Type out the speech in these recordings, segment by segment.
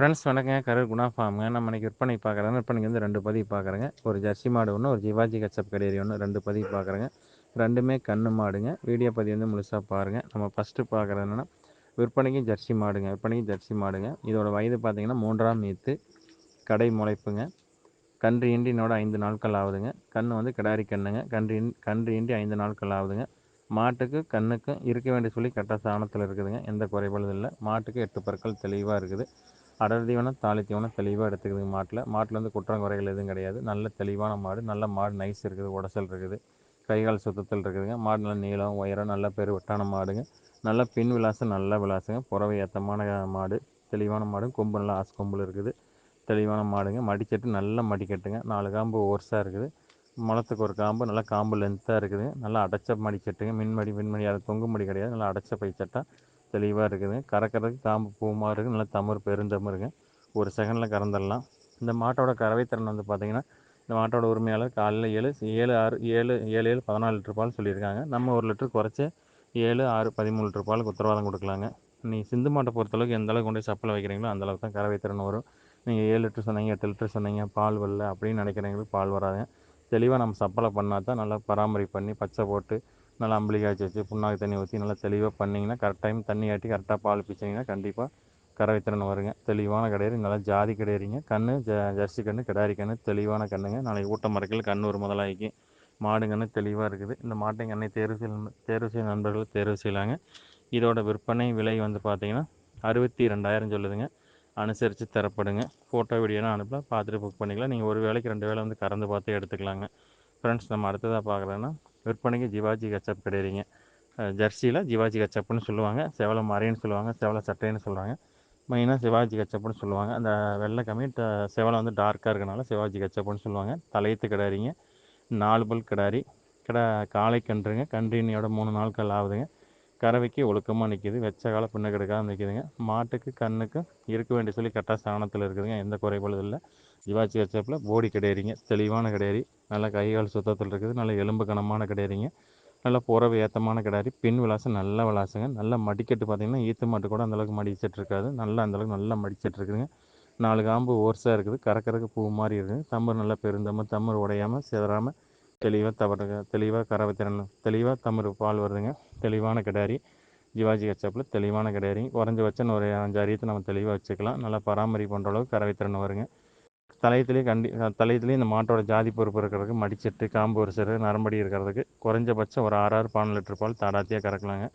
Friends வணக்கங்க. கரூர் குணா ஃபார்முங்க நம்ம இன்றைக்கி விற்பனை பார்க்குறோங்க விற்பனைக்கு வந்து ரெண்டு பதிவு பார்க்குறேங்க. ஒரு ஜெர்சி மாடு ஒன்று ஒரு ஜிவாஜி கச்சப் கடையரி ஒன்று ரெண்டு பதிவு பார்க்குறேங்க. ரெண்டுமே கண்ணு மாடுங்க. வீடியோ பதிவு வந்து முழுசாக பாருங்கள் நம்ம ஃபஸ்ட்டு பார்க்குறது என்னென்னா விற்பனைக்கும் ஜெர்சி மாடுங்க. விற்பனைக்கும் ஜெர்சி மாடுங்க. இதோட வயது பார்த்திங்கன்னா மூன்றாம் மீத்து கடை முளைப்புங்க. கன்று இண்டினோட ஐந்து நாட்கள் ஆகுதுங்க. கன்று வந்து கிடாரி கண்ணுங்க. கன்று இன் கன்று இண்டி ஐந்து நாட்கள் ஆகுதுங்க. மாட்டுக்கு கண்ணுக்கும் இருக்க வேண்டிய சொல்லி கட்ட சாணத்தில் இருக்குதுங்க. எந்த குறைபாடும் இல்லை. மாட்டுக்கு எட்டு பற்கள் தெளிவாக இருக்குது. அடர் தீவனம் தாலி தீவனம் தெளிவாக எடுத்துக்குதுங்க மாட்டில். மாட்டில் வந்து குற்றம் குறைகள் எதுவும் கிடையாது. நல்ல தெளிவான மாடு நல்ல மாடு நைஸ் இருக்குது உடசல் இருக்குது. கைகால் சுத்தத்தில் இருக்குதுங்க. மாடு நல்ல நீளம் உயரம் நல்ல பெரு வெட்டான மாடுங்க. நல்ல பின் விலாசம் நல்ல விலாசங்க. புறவை ஏத்தமான மாடு தெளிவான மாடு கொம்பு நல்லா ஆசு கொம்பில் இருக்குது. தெளிவான மாடுங்க. மடிக்கட்டு நல்ல மடிக்கட்டுங்க. நாலு காம்பு ஓர்ஸாக இருக்குது. மலத்துக்கு ஒரு காம்பு நல்லா காம்பு லென்த்தாக இருக்குதுங்க. நல்லா அடைச்ச மடிக்கட்டுங்க. மின்மடி மின்மடி அது தொங்கு மடி கிடையாது. நல்லா அடைச்ச பைச்சட்டா. தெளிவாக இருக்குதுங்க கறக்கிறதுக்கு காம்பு பூமா இருக்குது. நல்லா தமர் பெருந்தமருங்க ஒரு செகண்டில் கறந்துடலாம். இந்த மாட்டோட கறவைத்திறன் வந்து பார்த்திங்கன்னா இந்த மாட்டோட உரிமையாளர் காலையில் ஏழு ஏழு ஆறு ஏழு ஏழு ஏழு பதினாலு லிட்டர் பால் சொல்லியிருக்காங்க. நம்ம ஒரு லிட்டர் குறைச்சி ஏழு ஆறு பதிமூணு லிட்டர் பாலுக்கு உத்தரவாதம் கொடுக்கலாங்க. நீங்கள் சிந்து மாட்டை பொறுத்தளவுக்கு எந்த அளவுக்கு கொண்டு போய் வைக்கிறீங்களோ அந்த அளவுக்கு தான் கறவைத்திறன் வரும். நீங்கள் ஏழு லிட்டர் சொன்னீங்க எட்டு லிட்டர் சொன்னீங்க பால் வரல அப்படின்னு நினைக்கிறவங்களுக்கு பால் வராதுங்க. தெளிவாக நம்ம சப்பலை பண்ணால் தான் நல்லா பராமரிப்பு பண்ணி பச்சை போட்டு நல்லா அம்பளி காய்ச்சி வச்சு புண்ணாக்கு தண்ணி ஊற்றி நல்லா தெளிவாக பண்ணிங்கன்னா கரெக்ட் டைம் தண்ணி ஆட்டி கரெக்டாக பால் பிச்சிங்கன்னா கண்டிப்பாக கறவைத்திறன் வருங்க. தெளிவான கிடையாது நல்லா ஜாதி கிடையாதுங்க கன்று ஜ ஜெர்சி கன்று கிடாரி கன்று தெளிவான கண்ணுங்க. நாளைக்கு ஊட்ட மறைக்கல கன்று ஒரு முதலாகிக்கு மாடு கன்று தெளிவாக இருக்குது. இந்த மாட்டை கண்ணை தேர்வு செய்ய தேர்வு செய்ய நண்பர்கள் தேர்வு செய்யலாங்க. இதோட விற்பனை விலை வந்து பார்த்தீங்கன்னா அறுபத்தி ரெண்டாயிரம் சொல்லுதுங்க. அனுசரித்து தரப்படுங்க. ஃபோட்டோ வீடியோலாம் அனுப்பலாம் பார்த்துட்டு புக் பண்ணிக்கலாம். நீங்கள் ஒரு வேலைக்கு ரெண்டு வேலை வந்து கறந்து பார்த்து எடுத்துக்கலாங்க. ஃப்ரெண்ட்ஸ் நம்ம அடுத்ததாக பார்க்குறோன்னா விற்பனைக்கு ஜிவாஜி கச்சப் கிடையிறீங்க. ஜெர்சியில் ஜிவாஜி கச்சப்புன்னு சொல்லுவாங்க. செவலை மறைன்னு சொல்லுவாங்க. செவலை சட்டைன்னு சொல்கிறாங்க மெயினாக சிவாஜி கச்சப்புன்னு சொல்லுவாங்க. அந்த வெள்ளை கம்மி செவலை வந்து டார்க்காக இருக்கனால சிவாஜி கச்சப்புன்னு சொல்லுவாங்க. தலையத்து கிடாரிங்க நாலு பல் கிடாரி கிடா காளை கன்றுங்க. கன்றினியோட மூணு நாட்கள் ஆகுதுங்க. கறவைக்கு ஒழுக்கமாக நிற்கிது வெச்ச கால பின்ன கெடுக்காமல் நிற்கிதுங்க மாட்டுக்கு கண்ணுக்கும் இருக்க வேண்டிய சொல்லி கரெக்டாக சாணத்தில் இருக்குதுங்க. எந்த குறைபாடும் இல்லை. ஜிவாச்சி வச்சப்பில் போடி கிடையாதுங்க. தெளிவான கிடையாது. நல்ல கைகால் சுத்தத்தில் இருக்குது. நல்ல எலும்பு கனமான கிடையாதுங்க. நல்லா புறவு ஏத்தமான கிடாரி பின் விளாசம் நல்ல விளாசுங்க நல்லா மடிக்கட்டு பார்த்தீங்கன்னா ஈத்து மாட்டு கூட அந்தளவுக்கு மடிச்சிட்டு இருக்காது நல்லா அந்தளவுக்கு நல்லா மடிச்சிட்டு இருக்குதுங்க நாலு காம்பு ஓர்ஸாக இருக்குது. கறக்கறக்கு பூ மாதிரி இருக்குது தம்பர் நல்லா பெருந்தம்பர் தம்பர் உடையாமல் சிதறாமல் தெளிவாக தவறுங்க. தெளிவாக கறவை திறன் தெளிவாக தமிழ் பால் வருதுங்க. தெளிவான கிடாரி. ஜிவாஜி கச்சப்பில் தெளிவான கிடாரி. குறைஞ்சபட்சம் ஒரு அஞ்சு அரியத்தை நம்ம தெளிவாக வச்சுக்கலாம். நல்லா பராமரிப்பு பண்ணுற அளவுக்கு கறவை திறன் வருங்க. தலையத்துலேயே கண்டி தலையத்துலேயும் இந்த மாட்டோட ஜாதி பொறுப்பு இருக்கிறதுக்கு மடிச்சிட்டு காம்பு ஒரு சிறு நரம்படி இருக்கிறதுக்கு குறைஞ்சபட்சம் ஒரு ஆறு ஆறு பன்னெண்டு லிட்டர் பால் தடாத்தியாக கறக்கலாங்க.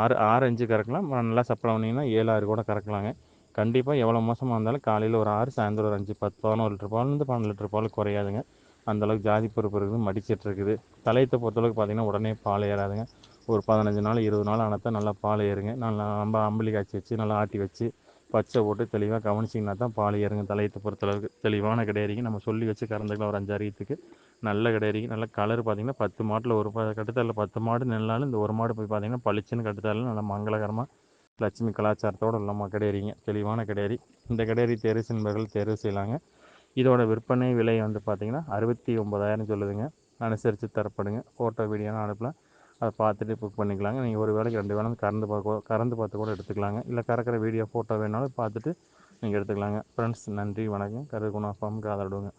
ஆறு ஆறு அஞ்சு கறக்கலாம். நல்லா சப்ளை பண்ணிங்கன்னா ஏழு ஆறு கூட கறக்கலாங்க. கண்டிப்பாக எவ்வளோ மோசமாக இருந்தாலும் காலையில் ஒரு ஆறு சாயந்தரம் ஒரு அஞ்சு பத்து பதினோரு லிட்டர் பால்லேருந்து பன்னெண்டு லிட்டர் பால் குறையாதுங்க. அந்தளவுக்கு ஜாதி பொறுப்பு இருக்குது மடிச்சிட்டு இருக்குது. தலையத்தை பொறுத்தளவுக்கு பார்த்திங்கன்னா உடனே பால் ஏறாதுங்க. ஒரு பதினஞ்சு நாள் இருபது நாள் ஆனால் தான் நல்லா பால் ஏறுங்க. நல்லா நம்ம அம்பளி காய்ச்சி வச்சு நல்லா ஆட்டி வச்சு பச்சை போட்டு தெளிவாக கவனிச்சிங்கன்னா தான் பால் ஏறுங்க. தலையத்தை பொறுத்தளவுக்கு தெளிவான கிடையாதுங்க நம்ம சொல்லி வச்சு கறந்துக்கலாம் ஒரு அஞ்சு நல்ல கிடையாதுங்க நல்ல கலர் பார்த்திங்கன்னா பத்து மாட்டில் ஒரு ப பத்து மாடு நின்னாலும் இந்த ஒரு மாடு போய் பார்த்திங்கன்னா பளிச்சுன்னு கட்டுத்தாலும் நல்லா மங்களகரமாக லட்சுமி கலாச்சாரத்தோடு உள்ளமாக கிடையாதுங்க தெளிவான கிடையாது இந்த கிடையாது தேர்வு சின்பர்கள் தேர்வு செய்யலாங்க. இதோட விற்பனை விலை வந்து பார்த்திங்கன்னா அறுபத்தி ஒம்பதாயிரம் சொல்லுதுங்க. அனுசரித்து தரப்படுங்க. ஃபோட்டோ வீடியோலாம் அனுப்பலாம் அதை பார்த்துட்டு புக் பண்ணிக்கலாங்க. நீங்கள் ஒரு வேலைக்கு ரெண்டு வேலை கறந்து பார்க்க கறந்து பார்த்து கூட எடுத்துக்கலாங்க. இல்லை கறக்கிற வீடியோ ஃபோட்டோ வேணாலும் பார்த்துட்டு நீங்கள் எடுத்துக்கலாங்க. ஃப்ரெண்ட்ஸ் நன்றி வணக்கம். கருகுணா ஃபார்ம் ஆதரவுங்க